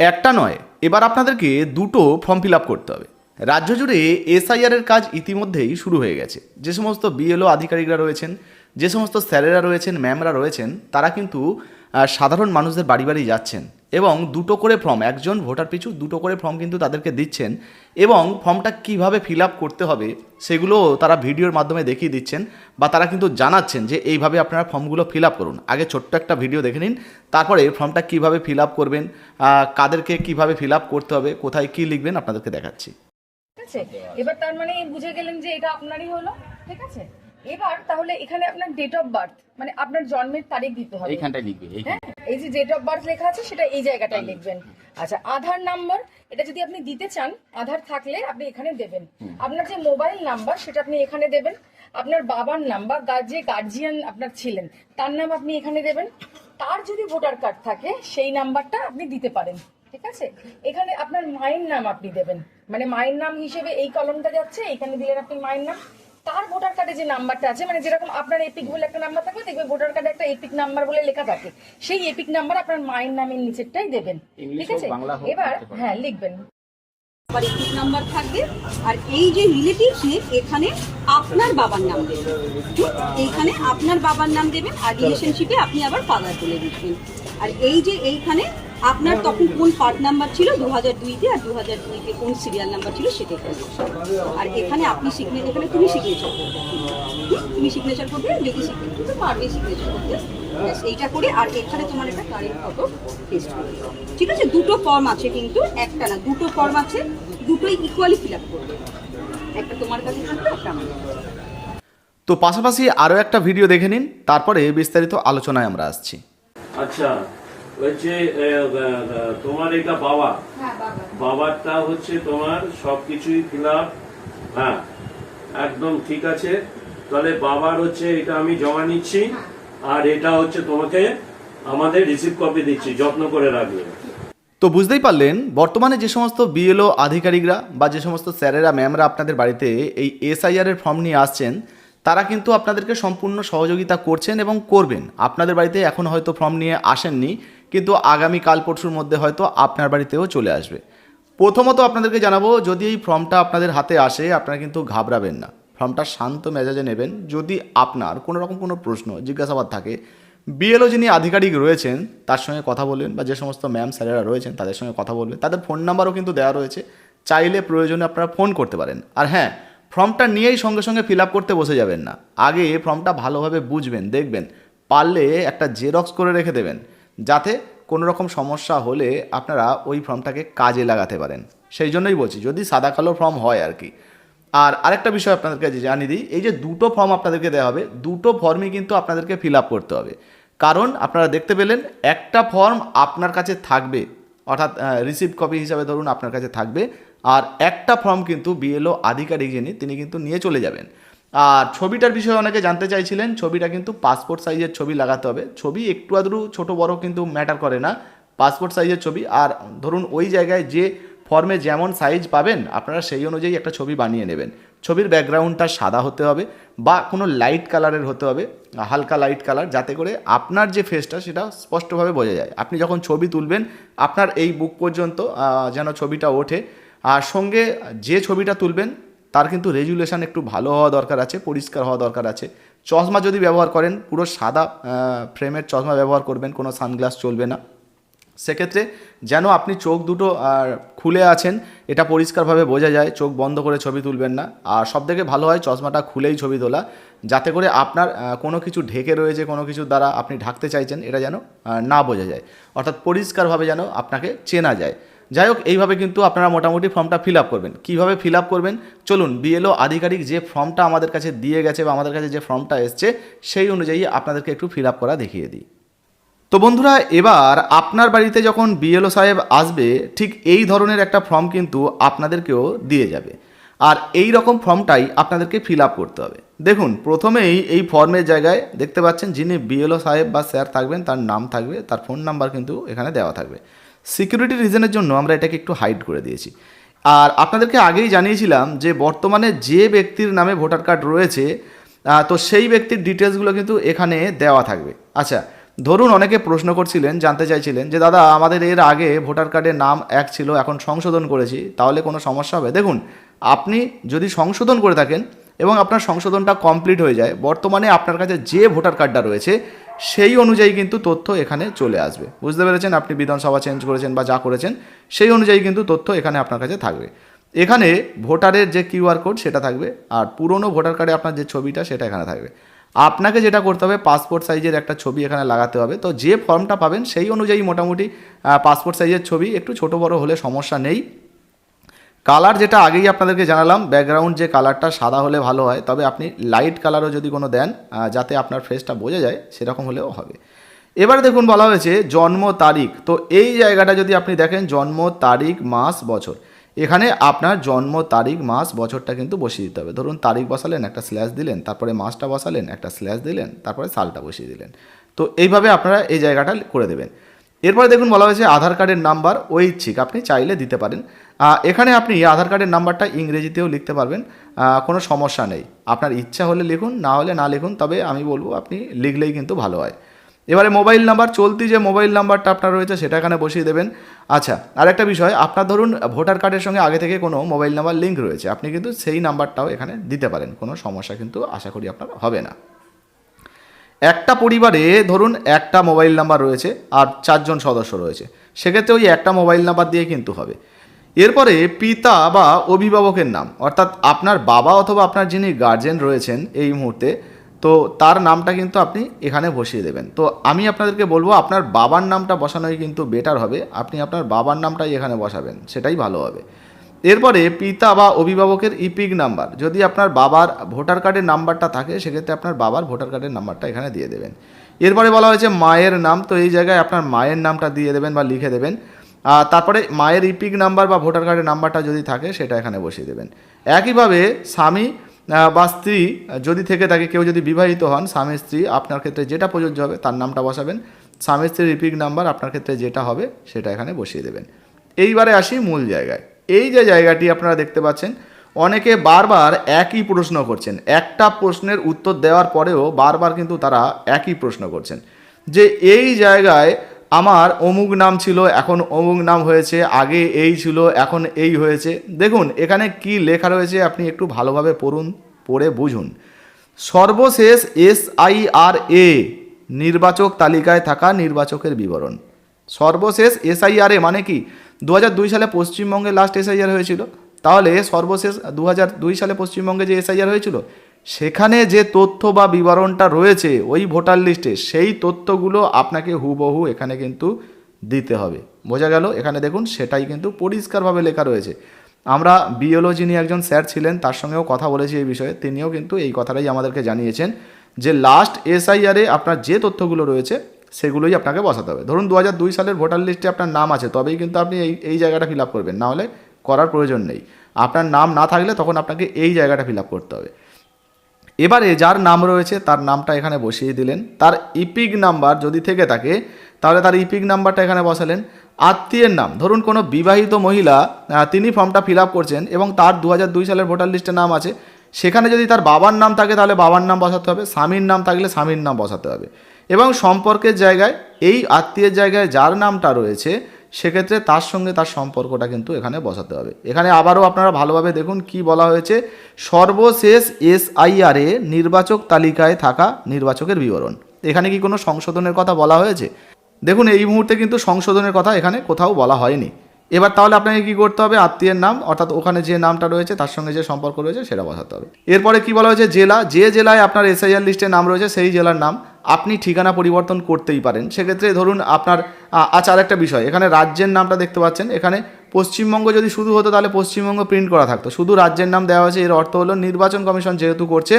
একটা নয়, এবার আপনাদেরকে দুটো ফর্ম ফিল আপ করতে হবে। রাজ্য জুড়ে এসআইআরের কাজ ইতিমধ্যেই শুরু হয়ে গেছে। যে সমস্ত বিএলও আধিকারিকরা রয়েছেন, যে সমস্ত স্যারেরা রয়েছেন ম্যামরা রয়েছেন, তারা কিন্তু সাধারণ মানুষদের বাড়ি বাড়ি যাচ্ছেন। এবং দুটো করে ফর্ম, একজন ভোটার পিছু দুটো করে ফর্ম কিন্তু তাদেরকে দিচ্ছেন এবং ফর্মটা কীভাবে ফিল আপ করতে হবে সেগুলো তারা ভিডিওর মাধ্যমে দেখিয়ে দিচ্ছেন বা তারা কিন্তু জানাচ্ছেন যে এইভাবে আপনারা ফর্মগুলো ফিল আপ করুন। আগে ছোট্ট একটা ভিডিও দেখে নিন, তারপরে ফর্মটা কীভাবে ফিল আপ করবেন কাদেরকে কীভাবে ফিল আপ করতে হবে, কোথায় কি লিখবেন আপনাদেরকে দেখাচ্ছি। ঠিক আছে? এবার তার মানে বুঝে গেলেন যে এটা আপনারই হলো, ঠিক আছে? এবার তাহলে এখানে আপনার ডেট অফ বার্থ মানে আপনার জন্মের তারিখ দিতে হবে। এইখানটায় লিখবে হ্যাঁ? এই যে ডেট অফ বার্থ লেখা আছে সেটা এই জায়গাটায় লিখবেন। আচ্ছা আধার নাম্বার এটা যদি আপনি দিতে চান আধার থাকলে আপনি এখানে দেবেন। আপনার যে মোবাইল নাম্বার সেটা আপনি এখানে দেবেন। আপনার বাবার নাম্বার যে গার্জিয়ান আপনার ছিলেন তার নাম আপনি এখানে দেবেন। তার যদি ভোটার কার্ড থাকে সেই নাম্বারটা আপনি দিতে পারেন ঠিক আছে? এখানে আপনার মায়ের নাম আপনি দেবেন। মানে মায়ের নাম হিসেবে এই কলমটা যাচ্ছে এখানে দিলেন আপনি মায়ের নাম। তার ভোটার কার্ডে যে নাম্বারটা আছে মানে যেরকম আপনার এপিক বলে একটা নাম্বার থাকবে দেখবে ভোটার কার্ডে একটা এপিক নাম্বার বলে লেখা থাকে। সেই এপিক নাম্বার আপনার মায়ের নামের নিচেরটাই দেবেন। ঠিক আছে? এবার হ্যাঁ লিখবেন। আবার একটি নাম্বার থাকবে আর এই যে রিলেটিভস এখানে আপনার বাবার নাম দেবেন? এইখানে আপনার বাবার নাম দেবেন আর রিলেশনশিপে আপনি আবার ফাদার বলে দিচ্ছেন আর এই যে এইখানে আপনার তখন কোন পার্ট নাম্বার ছিল? দু হাজার দুইতে আর দু হাজার দুইতে কোন সিরিয়াল নাম্বার ছিল সেটা। আর এখানে আপনি সিগনেচার এখানে তুমি সিগনেচার করবে। তুমি সিগনেচার করবে যদি সিগনেচার করতে পারবে সিগনেচার করতে। এইটা করে আর এখানে তোমার একটা কারেন্ট ফটো পেস্ট করবে। ঠিক আছে? দুটো ফর্ম আছে কিন্তু একটা না দুটো ফর্ম আছে দুটোই ইকুয়ালি ফিল আপ করবে। একটা তোমার কাছে থাকবে একটা আমার তো পাশাপাশি আরও একটা ভিডিও দেখে নিন তারপরে বিস্তারিত আলোচনায় আমরা আসছি। আচ্ছা হচ্ছে তোমার এটা বাবা। বাবারটা হচ্ছে তোমার সবকিছুই ফিল হ্যাঁ একদম ঠিক আছে। তাহলে বাবার হচ্ছে এটা আমি জমা নিচ্ছি আর এটা হচ্ছে তোমাকে আমাদের রিসিভ কপি দিচ্ছি যত্ন করে রাখবে। তো বুঝতেই পারলেন বর্তমানে যে সমস্ত বিএলও আধিকারিকরা বা যে সমস্ত স্যারেরা ম্যামরা আপনাদের বাড়িতে এই এসআইআর এর ফর্ম নিয়ে আসছেন তারা কিন্তু আপনাদেরকে সম্পূর্ণ সহযোগিতা করছেন এবং করবেন। আপনাদের বাড়িতে এখন হয়তো ফর্ম নিয়ে আসেননি। কিন্তু আগামী কাল পরশুর মধ্যে হয়তো আপনার বাড়িতেও চলে আসবে। প্রথমত আপনাদেরকে জানাব, যদি এই ফর্মটা আপনাদের হাতে আসে, আপনারা কিন্তু ঘাবড়াবেন না। ফর্মটা শান্ত মেজাজে নেবেন। যদি আপনার কোনো রকম কোনো প্রশ্ন, জিজ্ঞাসাবাদ থাকে, বিএলও যিনি আধিকারিক রয়েছেন, তার সঙ্গে কথা বলবেন বা যে সমস্ত ম্যাম স্যারেরা রয়েছেন, তাদের সঙ্গে কথা বলবেন। তাদের ফোন নাম্বারও কিন্তু দেওয়া রয়েছে। চাইলে প্রয়োজনে আপনারা ফোন করতে পারেন। আর হ্যাঁ ফর্মটা নিয়েই সঙ্গে সঙ্গে ফিল আপ করতে বসে যাবেন না। আগে ফর্মটা ভালোভাবে বুঝবেন, দেখবেন। পারলে একটা জেরক্স করে রেখে দেবেন। যাতে কোনো রকম সমস্যা হলে আপনারা ওই ফর্মটাকে কাজে লাগাতে পারেন। সেই জন্যই বলছি, যদি সাদা কালো ফর্ম হয় আর কি। আর আরেকটা বিষয় আপনাদেরকে জানিয়ে দিই, এই যে দুটো ফর্ম আপনাদেরকে দেওয়া হবে, দুটো ফর্মই কিন্তু আপনাদেরকে ফিল আপ করতে হবে। কারণ আপনারা দেখতে পেলেন, একটা ফর্ম আপনার কাছে থাকবে, অর্থাৎ রিসিভ কপি হিসাবে ধরুন আপনার কাছে থাকবে, আর একটা ফর্ম কিন্তু বিএলও আধিকারিক যিনি, তিনি কিন্তু নিয়ে চলে যাবেন। আর ছবিটার বিষয়ে অনেকে জানতে চাইছিলেন, ছবিটা কিন্তু পাসপোর্ট সাইজের ছবি লাগাতে হবে। ছবি একটু আধটু ছোটো, বড় কিন্তু ম্যাটার করে না। পাসপোর্ট সাইজের ছবি। আর ধরুন ওই জায়গায় যে ফর্মে যেমন সাইজ পাবেন, আপনারা সেই অনুযায়ী একটা ছবি বানিয়ে নেবেন। ছবির ব্যাকগ্রাউন্ডটা সাদা হতে হবে বা কোনো লাইট কালারের হতে হবে, হালকা লাইট কালার যাতে করে আপনার যে ফেসটা সেটা স্পষ্টভাবে বোঝা যায়। আপনি যখন ছবি তুলবেন, আপনার এই বুক পর্যন্ত যেন ছবিটা ওঠে। আর সঙ্গে যে ছবিটা তুলবেন তার কিন্তু রেজুলেশন একটু ভালো হওয়া দরকার আছে, পরিষ্কার হওয়া দরকার আছে। চশমা যদি ব্যবহার করেন, পুরো সাদা ফ্রেমের চশমা ব্যবহার করবেন, কোনো সানগ্লাস চলবে না। সেক্ষেত্রে যেন আপনি চোখ দুটো, আর খুলে আছেন, এটা পরিষ্কারভাবে বোঝা যায়, চোখ বন্ধ করে ছবি তুলবেন না। আর সবথেকে ভালো হয়, চশমাটা খুলেই ছবি তোলা, যাতে করে আপনার কোনো কিছু ঢেকে রয়েছে, কোনো কিছু দ্বারা আপনি ঢাকতে চাইছেন, এটা যেন না বোঝা যায়। অর্থাৎ পরিষ্কারভাবে যেন আপনাকে চেনা যায়। যাই হোক এইভাবে কিন্তু আপনারা মোটামুটি ফর্মটা ফিল আপ করবেন। কীভাবে ফিল আপ করবেন? চলুন বিএলও আধিকারিক যে ফর্মটা আমাদের কাছে দিয়ে গেছে বা আমাদের কাছে যে ফর্মটা এসছে, সেই অনুযায়ী আপনাদেরকে একটু ফিল আপ করা দেখিয়ে দিই। তো বন্ধুরা, এবার আপনার বাড়িতে যখন বিএলও সাহেব আসবে, ঠিক এই ধরনের একটা ফর্ম কিন্তু আপনাদেরকেও দিয়ে যাবে। আর এই রকম ফর্মটাই আপনাদেরকে ফিল আপ করতে হবে। দেখুন, প্রথমেই এই ফর্মের জায়গায় দেখতে পাচ্ছেন যিনি বিএলও সাহেব বা স্যার থাকবেন, তার নাম থাকবে, তার ফোন নাম্বার কিন্তু এখানে দেওয়া থাকবে। সিকিউরিটি রিজনের জন্য আমরা এটাকে একটু হাইড করে দিয়েছি। আর আপনাদেরকে আগেই জানিয়েছিলাম যে বর্তমানে যে ব্যক্তির নামে ভোটার কার্ড রয়েছে তো সেই ব্যক্তির ডিটেলসগুলো কিন্তু এখানে দেওয়া থাকবে। আচ্ছা ধরুন অনেকে প্রশ্ন করছিলেন, জানতে চাইছিলেন যে, দাদা, আমাদের এর আগে ভোটার কার্ডের নাম এক ছিল, এখন সংশোধন করেছি, তাহলে কোনো সমস্যা হবে? দেখুন, আপনি যদি সংশোধন করে থাকেন এবং আপনার সংশোধনটা কমপ্লিট হয়ে যায়। বর্তমানে আপনার কাছে যে ভোটার কার্ডটা রয়েছে, সেই অনুযায়ী কিন্তু তথ্য এখানে চলে আসবে। বুঝতে পেরেছেন? আপনি বিধানসভা চেঞ্জ করেছেন বা যা করেছেন, সেই অনুযায়ী কিন্তু তথ্য এখানে আপনার কাছে থাকবে। এখানে ভোটারের যে কিউআর কোড সেটা থাকবে, আর পুরনো ভোটার কার্ডে আপনার যে ছবিটা সেটা এখানে থাকবে। আপনাকে যেটা করতে হবে পাসপোর্ট সাইজের একটা ছবি এখানে লাগাতে হবে। তো যে ফর্মটা পাবেন, সেই অনুযায়ী মোটামুটি পাসপোর্ট সাইজের ছবি, একটু ছোট বড় হলে সমস্যা নেই। কালার যেটা আগেই আপনাদেরকে জানালাম ব্যাকগ্রাউন্ড যে কালারটা সাদা হলে ভালো হয়, তবে আপনি লাইট কালারও যদি কোনো দেন যাতে আপনার ফেসটা বোঝা যায়, সেরকম হলেও হবে। এবার দেখুন বলা হয়েছে জন্ম তারিখ। তো এই জায়গাটা যদি আপনি দেখেন, জন্ম তারিখ, মাস, বছর। এখানে আপনার জন্ম তারিখ, মাস, বছরটা কিন্তু বসিয়ে দিতে হবে। ধরুন তারিখ বসালেন, একটা স্ল্যাশ দিলেন, তারপরে মাসটা বসালেন, একটা স্ল্যাশ দিলেন, তারপরে সালটা বসিয়ে দিলেন। তো এইভাবে আপনারা এই জায়গাটা করে দেবেন। এরপরে দেখুন বলা হয়েছে আধার কার্ডের নাম্বার ঐচ্ছিক। আপনি চাইলে দিতে পারেন। এখানে আপনি আধার কার্ডের নাম্বারটা ইংরেজিতেও লিখতে পারবেন। কোনো সমস্যা নেই। আপনার ইচ্ছা হলে লিখুন, না হলে না লিখুন, তবে আমি বলব আপনি লিখলেই কিন্তু ভালো হয়। এবারে মোবাইল নাম্বার, চলতি যে মোবাইল নাম্বারটা আপনার রয়েছে সেটা এখানে বসিয়ে দেবেন। আচ্ছা আরেকটা বিষয়, আপনার ধরুন ভোটার কার্ডের সঙ্গে আগে থেকে কোনো মোবাইল নাম্বার লিঙ্ক রয়েছে, আপনি কিন্তু সেই নাম্বারটাও এখানে দিতে পারেন, কোনো সমস্যা কিন্তু আশা করি আপনার হবে না। একটা পরিবারে ধরুন একটা মোবাইল নাম্বার রয়েছে আর চারজন সদস্য রয়েছে, সেক্ষেত্রে ওই একটা মোবাইল নাম্বার দিয়ে কিন্তু হবে। এরপরে পিতা বা অভিভাবকের নাম, অর্থাৎ আপনার বাবা অথবা আপনার যিনি গার্জেন রয়েছেন এই মুহূর্তে, তো তার নামটা কিন্তু আপনি এখানে বসিয়ে দেবেন। তো আমি আপনাদেরকে বলব, আপনার বাবার নামটা বসানোই কিন্তু বেটার হবে। আপনি আপনার বাবার নামটাই এখানে বসাবেন, সেটাই ভালো হবে। এরপরে পিতা বা অভিভাবকের ইপিক নাম্বার যদি আপনার বাবার ভোটার কার্ডের নাম্বারটা থাকে, সেক্ষেত্রে আপনার বাবার ভোটার কার্ডের নাম্বারটা এখানে দিয়ে দেবেন। এরপরে বলা হয়েছে মায়ের নাম, তো এই জায়গায় আপনার মায়ের নামটা দিয়ে দেবেন বা লিখে দেবেন। তারপরে মায়ের ইপিক নাম্বার বা ভোটার কার্ডের নাম্বারটা যদি থাকে, সেটা এখানে বসিয়ে দেবেন। একইভাবে স্বামী বা স্ত্রী যদি থেকে থাকে, কেউ যদি বিবাহিত হন, স্বামী, স্ত্রী আপনার ক্ষেত্রে যেটা প্রযোজ্য হবে তার নামটা বসাবেন। স্বামী, স্ত্রীর ইপিক নাম্বার আপনার ক্ষেত্রে যেটা হবে, সেটা এখানে বসিয়ে দেবেন। এইবারে আসি মূল জায়গায়। এই যে জায়গাটি আপনারা দেখতে পাচ্ছেন, অনেকে বারবার একই প্রশ্ন করছেন। একটা প্রশ্নের উত্তর দেওয়ার পরেও বারবার কিন্তু তারা একই প্রশ্ন করছেন। যে এই জায়গায় আমার অমুক নাম ছিল, এখন অমুক নাম হয়েছে, আগে এই ছিল, এখন এই হয়েছে। দেখুন, এখানে কি লেখা রয়েছে আপনি একটু ভালোভাবে পড়ুন, পড়ে বুঝুন। সর্বশেষ এস আই আর এ নির্বাচক তালিকায় থাকা নির্বাচকের বিবরণ। সর্বশেষ এসআইআর এ মানে কি? দু দুই সালে পশ্চিমবঙ্গে লাস্ট এসআইআর হয়েছিল। তাহলে সর্বশেষ দু দুই সালে পশ্চিমবঙ্গে যে এসআইআর হয়েছিল সেখানে যে তথ্য বা বিবরণটা রয়েছে, ওই ভোটার লিস্টে সেই তথ্যগুলো আপনাকে হুবহু এখানে কিন্তু দিতে হবে। বোঝা গেল? এখানে দেখুন, সেটাই কিন্তু পরিষ্কারভাবে লেখা রয়েছে। আমরা বিএলও যিনি একজন স্যার ছিলেন, তার সঙ্গেও কথা বলেছি এই বিষয়ে। তিনিও কিন্তু এই কথাটাই আমাদেরকে জানিয়েছেন যে লাস্ট এসআইআরে আপনার যে তথ্যগুলো রয়েছে, সেগুলোই আপনাকে বসাতে হবে। ধরুন দু সালের ভোটার লিস্টে আপনার নাম আছে, তবেই কিন্তু আপনি এই এই জায়গাটা ফিল আপ করবেন। না হলে করার প্রয়োজন নেই। আপনার নাম না থাকলে তখন আপনাকে এই জায়গাটা ফিল আপ করতে হবে। এবারে যার নাম রয়েছে, তার নামটা এখানে বসিয়ে দিলেন। তার ইপিক নাম্বার যদি থেকে থাকে, তাহলে তার ইপিক নাম্বারটা এখানে বসালেন। আত্মীয়ের নাম, ধরুন কোনো বিবাহিত মহিলা তিনি ফর্মটা ফিল আপ করছেন এবং তার দু সালের ভোটার লিস্টে নাম আছে। সেখানে যদি তার বাবার নাম থাকে, তাহলে বাবার নাম বসাতে হবে। স্বামীর নাম থাকলে স্বামীর নাম বসাতে হবে। এবং সম্পর্কের জায়গায়, এই আত্মীয়ের জায়গায় যার নামটা রয়েছে সেক্ষেত্রে তার সঙ্গে তার সম্পর্কটা কিন্তু এখানে বসাতে হবে। এখানে আবারও আপনারা ভালোভাবে দেখুন কি বলা হয়েছে। সর্বশেষ এসআইআরে নির্বাচক তালিকায় থাকা নির্বাচকের বিবরণ। এখানে কি কোনো সংশোধনের কথা বলা হয়েছে? দেখুন, এই মুহূর্তে কিন্তু সংশোধনের কথা এখানে কোথাও বলা হয়নি। এবার তাহলে আপনাকে কি করতে হবে? আত্মীয়ের নাম, অর্থাৎ ওখানে যে নামটা রয়েছে, তার সঙ্গে যে সম্পর্ক রয়েছে, সেটা বসাতে হবে। এরপরে কি বলা হয়েছে? জেলা, যে জেলায় আপনার এসআইআর লিস্টে নাম রয়েছে, সেই জেলার নাম। আপনি ঠিকানা পরিবর্তন করতেই পারেন। সেক্ষেত্রে ধরুন আপনার আচ্ছা আর আরেকটা বিষয়। এখানে রাজ্যের নামটা দেখতে পাচ্ছেন। এখানে পশ্চিমবঙ্গ যদি শুধু হতো, তাহলে পশ্চিমবঙ্গ প্রিন্ট করা থাকতো। শুধু রাজ্যের নাম দেওয়া হয়েছে। এর অর্থ হলো নির্বাচন কমিশন যেহেতু করছে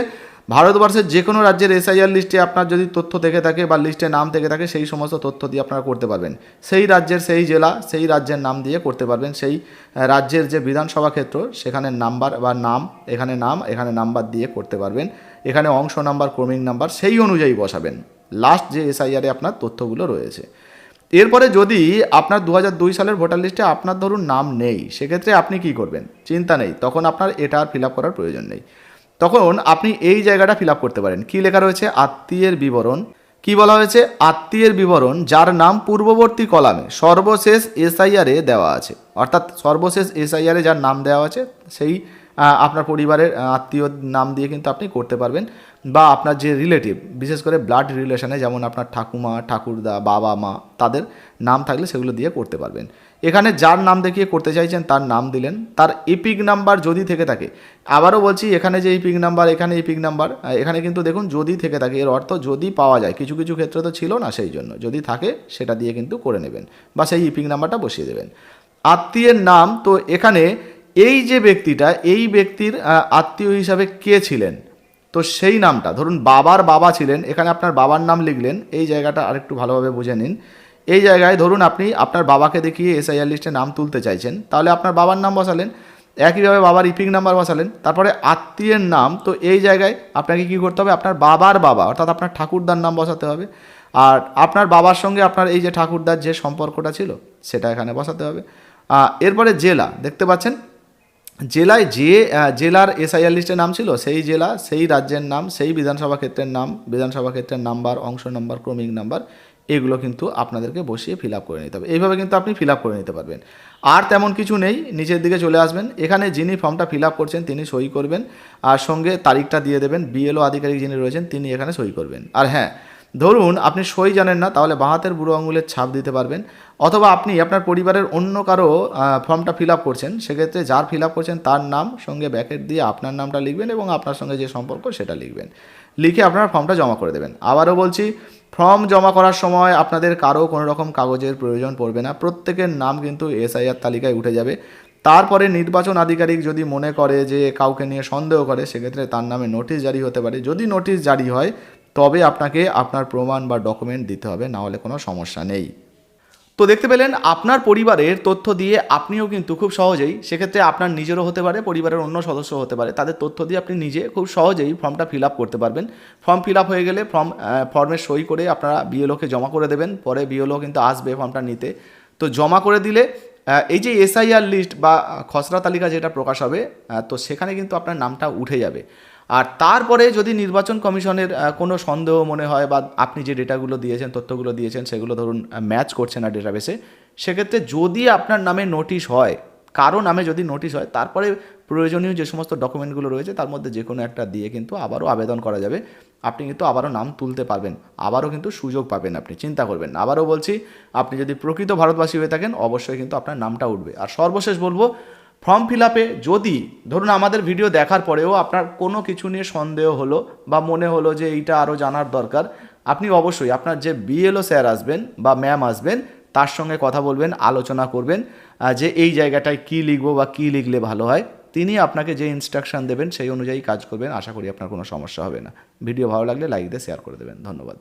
ভারতবর্ষের যে কোনো রাজ্যের এসআইআর লিস্টে আপনার যদি তথ্য থেকে থাকে বা লিস্টে নাম থেকে থাকে, সেই সমস্ত তথ্য দিয়ে আপনারা করতে পারবেন। সেই রাজ্যের সেই জেলা, সেই রাজ্যের নাম দিয়ে করতে পারবেন। সেই রাজ্যের যে বিধানসভা ক্ষেত্র, সেখানে নাম্বার বা নাম, এখানে নাম, এখানে নাম্বার দিয়ে করতে পারবেন। এখানে অংশ নাম্বার, ক্রমিক নাম্বার, সেই অনুযায়ী বসাবেন। লাস্ট যে এসআইআরে আপনার তথ্যগুলো রয়েছে। এরপরে যদি আপনার দু সালের ভোটার লিস্টে আপনার ধরুন নাম নেই, সেক্ষেত্রে আপনি কি করবেন? চিন্তা নেই। তখন আপনার এটা আর ফিল করার প্রয়োজন নেই। তখন আপনি এই জায়গাটা ফিল করতে পারেন। কী লেখা রয়েছে? আত্মীয়ের বিবরণ। কি বলা হয়েছে? আত্মীয়ের বিবরণ, যার নাম পূর্ববর্তী কলামে, সর্বশেষ এসআইআরে দেওয়া আছে। অর্থাৎ সর্বশেষ এসআইআরে যার নাম দেওয়া আছে, সেই আপনার পরিবারের আত্মীয় নাম দিয়ে কিন্তু আপনি করতে পারবেন। বা আপনার যে রিলেটিভ বিশেষ করে ব্লাড রিলেশনে যেমন আপনার ঠাকুমা, ঠাকুরদা, বাবা, মা, তাদের নাম থাকলে সেগুলো দিয়ে করতে পারবেন। এখানে যার নাম দেখিয়ে করতে চাইছেন, তার নাম দিলেন। তার ইপিক নাম্বার যদি থেকে থাকে, আবারও বলছি, এখানে যে ইপিক নাম্বার এখানে ইপিক নাম্বার এখানে কিন্তু দেখুন, যদি থেকে থাকে, এর অর্থ যদি পাওয়া যায়, কিছু কিছু ক্ষেত্রে তো ছিল না সেই জন্য, যদি থাকে, সেটা দিয়ে কিন্তু করে নেবেন বা সেই ইপিক নাম্বারটা বসিয়ে দেবেন। আত্মীয়ের নাম, তো এখানে এই যে ব্যক্তিটা, এই ব্যক্তির আত্মীয় হিসাবে কে ছিলেন? তো সেই নামটা, ধরুন বাবার বাবা ছিলেন, এখানে আপনার বাবার নাম লিখলেন, এই জায়গাটা আরেকটু ভালোভাবে বুঝে নিন। এই জায়গায় ধরুন আপনি আপনার বাবাকে দেখিয়ে এসআইআর লিস্টে নাম তুলতে চাইছেন, তাহলে আপনার বাবার নাম বসালেন, একইভাবে বাবার ইপিক নাম্বার বসালেন, তারপরে আত্মীয়ের নাম, তো এই জায়গায় আপনাকে কি করতে হবে? আপনার বাবার বাবা, অর্থাৎ আপনার ঠাকুরদার নাম বসাতে হবে। আর আপনার বাবার সঙ্গে আপনার এই যে ঠাকুরদার যে সম্পর্কটা ছিল, সেটা এখানে বসাতে হবে। এরপরে জেলা, দেখতে পাচ্ছেন? জেলায় যে জেলার এসআইআর লিস্টে নাম ছিল, সেই জেলা, সেই রাজ্যের নাম, সেই বিধানসভা ক্ষেত্রের নাম, বিধানসভা ক্ষেত্রের নাম্বার, অংশ নাম্বার, ক্রমিক নাম্বার এগুলো কিন্তু আপনাদেরকে বসিয়ে ফিল করে নিতে হবে। এইভাবে কিন্তু আপনি ফিল করে নিতে পারবেন। আর তেমন কিছু নেই, নিচের দিকে চলে আসবেন। এখানে যিনি ফর্মটা ফিল করছেন, তিনি সই করবেন। আর সঙ্গে তারিখটা দিয়ে দেবেন। বিএলও আধিকারিক যিনি রয়েছেন, তিনি এখানে সই করবেন। আর হ্যাঁ ধরুন আপনি সই জানেন না, তাহলে বাঁ হাতের বুড়ো আঙুলের ছাপ দিতে পারবেন। অথবা আপনি আপনার পরিবারের অন্য কারও ফর্মটা ফিল আপ করছেন, সেক্ষেত্রে যার ফিল আপ করছেন তার নাম সঙ্গে ব্যাকেট দিয়ে আপনার নামটা লিখবেন এবং আপনার সঙ্গে যে সম্পর্ক সেটা লিখবেন। লিখে আপনার ফর্মটা জমা করে দেবেন। আবারও বলছি, ফর্ম জমা করার সময় আপনাদের কারও কোনো রকম কাগজের প্রয়োজন পড়বে না। প্রত্যেকের নাম কিন্তু এসআইআর তালিকায় উঠে যাবে। তারপরে নির্বাচন আধিকারিক যদি মনে করে যে কাউকে নিয়ে সন্দেহ করে, সেক্ষেত্রে তার নামে নোটিশ জারি হতে পারে। যদি নোটিশ জারি হয় তবে আপনাকে আপনার প্রমাণ বা ডকুমেন্ট দিতে হবে, না হলে কোনো সমস্যা নেই। তো দেখতে পেলেন, আপনার পরিবারের তথ্য দিয়ে আপনিও কিন্তু খুব সহজেই, সেক্ষেত্রে আপনার নিজেরও হতে পারে, পরিবারের অন্য সদস্য হতে পারে। তাদের তথ্য দিয়ে আপনি নিজে খুব সহজেই ফর্মটা ফিল আপ করতে পারবেন। ফর্ম ফিল আপ হয়ে গেলে ফর্ম ফর্মে সই করে আপনারা বিএলওকে জমা করে দেবেন। পরে বিএলও কিন্তু আসবে ফর্মটা নিতে। তো জমা করে দিলে এই যে এসআইআর লিস্ট বা খসড়া তালিকা যেটা প্রকাশ হবে তো সেখানে কিন্তু আপনার নামটা উঠে যাবে। আর তারপরে যদি নির্বাচন কমিশনের কোনো সন্দেহ মনে হয় বা আপনি যে ডেটাগুলো দিয়েছেন, তথ্যগুলো দিয়েছেন, সেগুলো ধরুন ম্যাচ করছে না ডেটাবেসে, সেক্ষেত্রে যদি আপনার নামে নোটিশ হয়, কারও নামে যদি নোটিশ হয়, তারপরে প্রয়োজনীয় যে সমস্ত ডকুমেন্টগুলো রয়েছে, তার মধ্যে যে কোনো একটা দিয়ে কিন্তু আবারও আবেদন করা যাবে। আপনি কিন্তু আবারও নাম তুলতে পারবেন, আবারও কিন্তু সুযোগ পাবেন আপনি, চিন্তা করবেন আবারও বলছি, আপনি যদি প্রকৃত ভারতবাসী হয়ে থাকেন, অবশ্যই কিন্তু আপনার নামটা উঠবে। আর সর্বশেষ বলব ফর্ম ফিল আপে যদি, ধরুন আমাদের ভিডিও দেখার পরেও আপনার কোনো কিছু নিয়ে সন্দেহ হলো বা মনে হলো যে এইটা আরও জানার দরকার, আপনি অবশ্যই আপনার যে বিএলও স্যার আসবেন বা ম্যাম আসবেন, তার সঙ্গে কথা বলবেন, আলোচনা করবেন যে এই জায়গাটায় কী লিখব বা কী লিখলে ভালো হয়, তিনি আপনাকে যে ইনস্ট্রাকশন দেবেন সেই অনুযায়ী কাজ করবেন, আশা করি আপনার কোনো সমস্যা হবে না। ভিডিও ভালো লাগলে লাইক দিয়ে শেয়ার করে দেবেন। ধন্যবাদ।